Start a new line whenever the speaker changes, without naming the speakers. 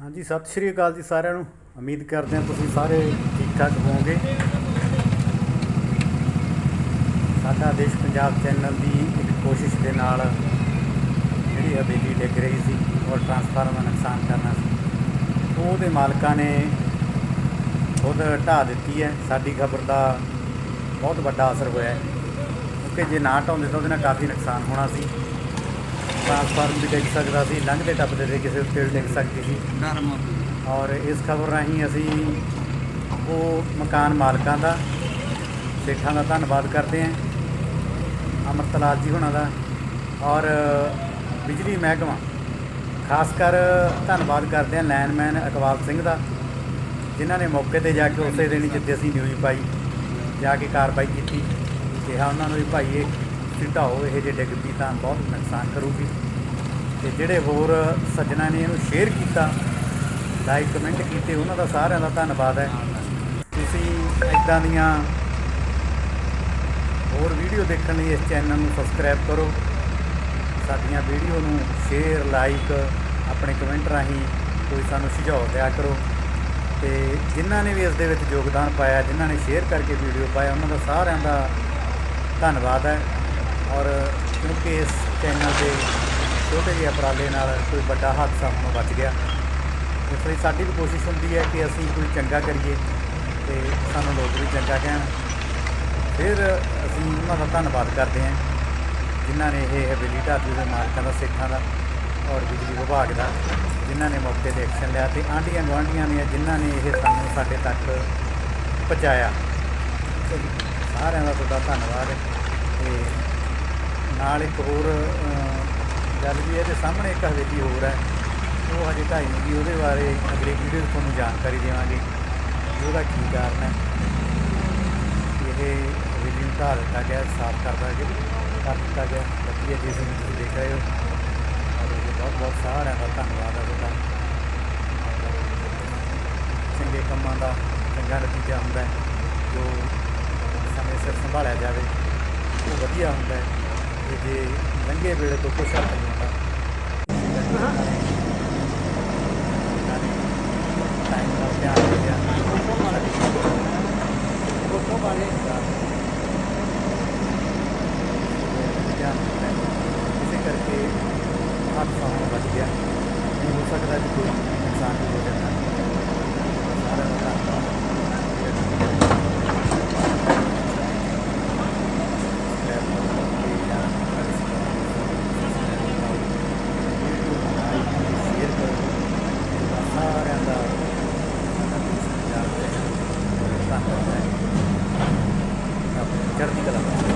ਹਾਂਜੀ, ਸਤਿ ਸ਼੍ਰੀ ਅਕਾਲ ਜੀ ਸਾਰਿਆਂ ਨੂੰ। ਉਮੀਦ ਕਰਦੇ ਹਾਂ ਤੁਸੀਂ ਸਾਰੇ ਠੀਕ ਠਾਕ ਹੋਵੋਗੇ। ਸਾਡਾ ਦੇਸ਼ ਪੰਜਾਬ ਚੈਨਲ ਦੀ ਇੱਕ ਕੋਸ਼ਿਸ਼ ਦੇ ਨਾਲ ਜਿਹੜੀ ਹਵੇਲੀ ਡਿੱਗ ਰਹੀ ਸੀ ਔਰ ਟਰਾਂਸਫਾਰਮਰ ਦਾ ਨੁਕਸਾਨ ਕਰਨਾ ਸੀ। ਉਹਦੇ ਮਾਲਕਾਂ ਨੇ ਖੁਦ ਢਾਹ ਦਿੱਤੀ ਹੈ। ਸਾਡੀ ਖਬਰ ਦਾ ਬਹੁਤ ਵੱਡਾ ਅਸਰ ਹੋਇਆ ਕਿਉਂਕਿ ਜੇ ਨਾ ਢਾਉਂਦੇ ਤਾਂ ਉਹਦੇ ਨਾਲ ਕਾਫੀ ਨੁਕਸਾਨ ਹੋਣਾ ਸੀ। ਟਰਾਂਸਫਾਰਮ ਵੀ ਡਿੱਗ ਸਕਦਾ ਸੀ ਲੰਘਦੇ ਟੱਪਦੇ ਦੇ ਕਿਸੇ ਉੱਤੇ ਵੀ ਡਿੱਗ ਸਕਦੀ ਸੀ।
ਨਰਮ
ਔਰ ਇਸ ਖਬਰ ਰਾਹੀਂ ਅਸੀਂ ਉਹ ਮਕਾਨ ਮਾਲਕਾਂ ਦਾ ਸੇਠਾਂ ਦਾ ਧੰਨਵਾਦ ਕਰਦੇ ਹਾਂ ਅਮਰਤਲਾਲ ਜੀ ਹੁਣਾਂ ਦਾ ਔਰ ਬਿਜਲੀ ਮਹਿਕਮਾ। ਖਾਸ ਕਰ ਧੰਨਵਾਦ ਕਰਦੇ ਹਾਂ ਲਾਈਨਮੈਨ ਇਕਬਾਲ ਸਿੰਘ ਦਾ ਜਿਨ੍ਹਾਂ ਨੇ ਮੌਕੇ ਤੇ ਜਾ ਕੇ ਉਸੇ ਦਿਨ ਹੀ ਜਿੱਥੇ ਅਸੀਂ ਨਿਊਜ਼ ਪਾਈ ਜਾ ਕੇ ਕਾਰਵਾਈ ਕੀਤੀ ਕਿਹਾ ਉਹਨਾਂ ਨੂੰ ਵੀ ਭਾਈ ਇਹ ਸਿੱਟਾਓ ਇਹ ਜੇ ਡਿੱਗ ਪਈ ਤਾਂ ਬਹੁਤ ਨੁਕਸਾਨ ਕਰੂਗੀ। ਤੇ ਜਿਹੜੇ ਹੋਰ ਸੱਜਣਾ ਨੇ ਇਹਨੂੰ ਸ਼ੇਅਰ ਕੀਤਾ ਲਾਈਕ ਕਮੈਂਟ ਕੀਤੇ, ਉਹਨਾਂ ਦਾ ਸਾਰਿਆਂ ਦਾ ਧੰਨਵਾਦ ਹੈ। ਤੁਸੀਂ ਇਦਾਂ ਦੀਆਂ ਹੋਰ ਵੀਡੀਓ ਦੇਖਣ ਲਈ ਇਸ ਚੈਨਲ ਨੂੰ ਸਬਸਕ੍ਰਾਈਬ ਕਰੋ। ਸਾਡੀਆਂ ਵੀਡੀਓ ਨੂੰ ਸ਼ੇਅਰ ਲਾਈਕ ਆਪਣੇ ਕਮੈਂਟ ਰਾਹੀਂ ਕੋਈ ਸਾਨੂੰ ਸੁਝਾਅ ਦਿਆ ਕਰੋ। ਤੇ ਜਿਨ੍ਹਾਂ ਨੇ ਵੀ ਇਸ ਦੇ ਵਿੱਚ ਯੋਗਦਾਨ ਪਾਇਆ, ਜਿਨ੍ਹਾਂ ਨੇ ਸ਼ੇਅਰ ਕਰਕੇ ਵੀਡੀਓ ਪਾਇਆ, ਉਹਨਾਂ ਦਾ ਸਾਰਿਆਂ ਦਾ ਧੰਨਵਾਦ ਹੈ। ਔਰ ਕਿਉਂਕਿ ਇਸ ਚੈਨਲ ਦੇ ਛੋਟੇ ਜਿਹੇ ਉਪਰਾਲੇ ਨਾਲ ਕੋਈ ਵੱਡਾ ਹਾਦਸਾ ਹੋਣੋਂ ਬਚ ਗਿਆ। ਇਸ ਲਈ ਸਾਡੀ ਵੀ ਕੋਸ਼ਿਸ਼ ਹੁੰਦੀ ਹੈ ਕਿ ਅਸੀਂ ਕੋਈ ਚੰਗਾ ਕਰੀਏ ਤੇ ਸਾਨੂੰ ਲੋਕ ਵੀ ਚੰਗਾ ਕਹਿਣ। ਫਿਰ ਅਸੀਂ ਉਹਨਾਂ ਦਾ ਧੰਨਵਾਦ ਕਰਦੇ ਹਾਂ, ਜਿਨ੍ਹਾਂ ਨੇ ਇਹ ਹਵੇਲੀ ਢਾਬੇ ਦੇ ਮਾਲਕਾਂ ਦਾ ਸਿੱਖਾਂ ਦਾ ਔਰ ਬਿਜਲੀ ਵਿਭਾਗ ਦਾ, ਜਿਨ੍ਹਾਂ ਨੇ ਮੌਕੇ ਤੇ ਐਕਸ਼ਨ ਲਿਆ ਤੇ ਆਂਢੀਆਂ ਗੁਆਂਢੀਆਂ ਨੇ, ਜਿਨ੍ਹਾਂ ਨੇ ਇਹ ਸਾਨੂੰ ਸਾਡੇ ਤੱਕ ਪਹੁੰਚਾਇਆ। ਸਾਰਿਆਂ ਦਾ ਤੁਹਾਡਾ ਧੰਨਵਾਦ। ਤੇ ਨਾਲ ਇੱਕ ਹੋਰ ਗੱਲ ਵੀ ਹੈ ਤੇ ਸਾਹਮਣੇ ਇੱਕ ਹਵੇਲੀ ਹੋਰ ਹੈ। ਉਹ ਹਜੇ ਢਾਈ ਨਹੀਂ ਗੀ ਉਹਦੇ ਬਾਰੇ ਅਗਲੀ ਵੀਡੀਓ 'ਚ ਤੁਹਾਨੂੰ ਜਾਣਕਾਰੀ ਦੇਵਾਂਗੇ। ਵੀ ਉਹਦਾ ਕੀ ਕਾਰਨ ਹੈ? ਇਹ ਹਵੇਲੀ ਨੂੰ ਢਾਹ ਦਿੱਤਾ ਗਿਆ, ਸਾਫ਼ ਕਰਦਾ ਗਿਆ, ਕਰ ਦਿੱਤਾ ਗਿਆ। ਵਧੀਆ ਜਿਸ ਨੂੰ ਤੁਸੀਂ ਦੇਖ ਰਹੇ ਹੋ। ਔਰ ਇਹ ਬਹੁਤ ਬਹੁਤ ਸਾਰਿਆਂ ਦਾ ਧੰਨਵਾਦ ਹੈ ਤੁਹਾਡਾ। ਚੰਗੇ ਕੰਮਾਂ ਦਾ ਚੰਗਾ ਨਤੀਜਾ ਹੁੰਦਾ ਹੈ। ਜੋ ਸਮੇਂ ਸਿਰ ਸੰਭਾਲਿਆ ਜਾਵੇ, ਉਹ ਵਧੀਆ ਹੁੰਦਾ ਹੈ। ਤੇ ਜੇ ਲੰਘੇ ਵੇਲੇ ਤੋਂ ਕੁਛ ਹੱਥ ਨਹੀਂ ਹੁੰਦਾ ਟਾਈਮ ਨਾਲ ਧਿਆਨ ਰੱਖਿਆ
ਫੋਟੋ ਵਾਲੇ
ਧਿਆਨ ਦਿੱਤਾ ਹੈ। ਇਸੇ ਕਰਕੇ ਹਾਦਸਾ ਹੋਣ ਬਚ ਗਿਆ ਨਹੀਂ ਹੋ ਸਕਦਾ ਕਿ ਕੋਈ ਨੁਕਸਾਨ ਵੀ ਹੋ ਜਾਂਦਾ ਸਾਰਿਆਂ ਦਾ ਧੰਨਵਾਦ ਸਾਰਿਆਂ ਦਾ ਧੰਨਵਾਦ ਹੈ ਚੜ੍ਹਦੀ ਕਲਾ।